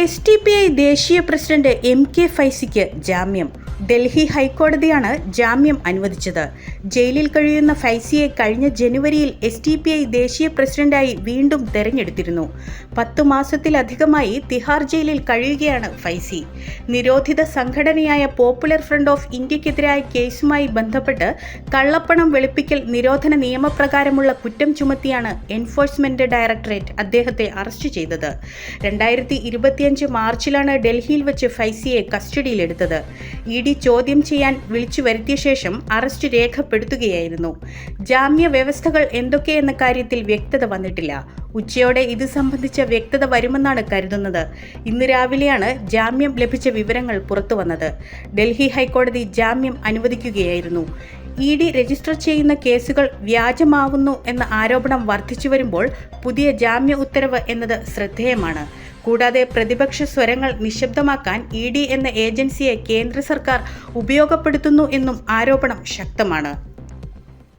S T P I ദേശീയ president M K ഫൈസിക്ക് ജാമ്യം. ഡൽഹി ഹൈക്കോടതിയാണ് ജാമ്യം അനുവദിച്ചത്. ജയിലിൽ കഴിയുന്ന ഫൈസിയെ കഴിഞ്ഞ ജനുവരിയിൽ എസ് ഡി പി ഐ ദേശീയ പ്രസിഡന്റായി വീണ്ടും തെരഞ്ഞെടുത്തിരുന്നു. പത്തു മാസത്തിലധികമായി തിഹാർ ജയിലിൽ കഴിയുകയാണ് ഫൈസി. നിരോധിത സംഘടനയായ പോപ്പുലർ ഫ്രണ്ട് ഓഫ് ഇന്ത്യക്കെതിരായ കേസുമായി ബന്ധപ്പെട്ട് കള്ളപ്പണം വെളുപ്പിക്കൽ നിരോധന നിയമപ്രകാരമുള്ള കുറ്റം ചുമത്തിയാണ് എൻഫോഴ്സ്മെന്റ് ഡയറക്ടറേറ്റ് അദ്ദേഹത്തെ അറസ്റ്റ് ചെയ്തത്. രണ്ടായിരത്തി ഇരുപത്തിയഞ്ച് മാർച്ചിലാണ് ഡൽഹിയിൽ വെച്ച് ഫൈസിയെ കസ്റ്റഡിയിലെടുത്തത്. ഇ ഡി ചോദ്യം ചെയ്യാൻ വിളിച്ചു വരുത്തിയ ശേഷം അറസ്റ്റ് രേഖപ്പെടുത്തുകയായിരുന്നു. ജാമ്യ വ്യവസ്ഥകൾ എന്തൊക്കെയെന്ന കാര്യത്തിൽ വ്യക്തത വന്നിട്ടില്ല. ഉച്ചയോടെ ഇത് സംബന്ധിച്ച വ്യക്തത വരുമെന്നാണ് കരുതുന്നത്. ഇന്ന് രാവിലെയാണ് ജാമ്യം ലഭിച്ച വിവരങ്ങൾ പുറത്തു വന്നത്. ഡൽഹി ഹൈക്കോടതി ജാമ്യം അനുവദിക്കുകയായിരുന്നു. ഇ ഡി രജിസ്റ്റർ ചെയ്യുന്ന കേസുകൾ വ്യാജമാവുന്നു എന്ന ആരോപണം വർദ്ധിച്ചു വരുമ്പോൾ പുതിയ ജാമ്യ ഉത്തരവ് എന്നത് ശ്രദ്ധേയമാണ്. കൂടാതെ പ്രതിപക്ഷ സ്വരങ്ങൾ നിശബ്ദമാക്കാൻ ഇ ഡി എന്ന ഏജൻസിയെ കേന്ദ്ര സർക്കാർ ഉപയോഗപ്പെടുത്തുന്നു എന്നും ആരോപണം ശക്തമാണ്.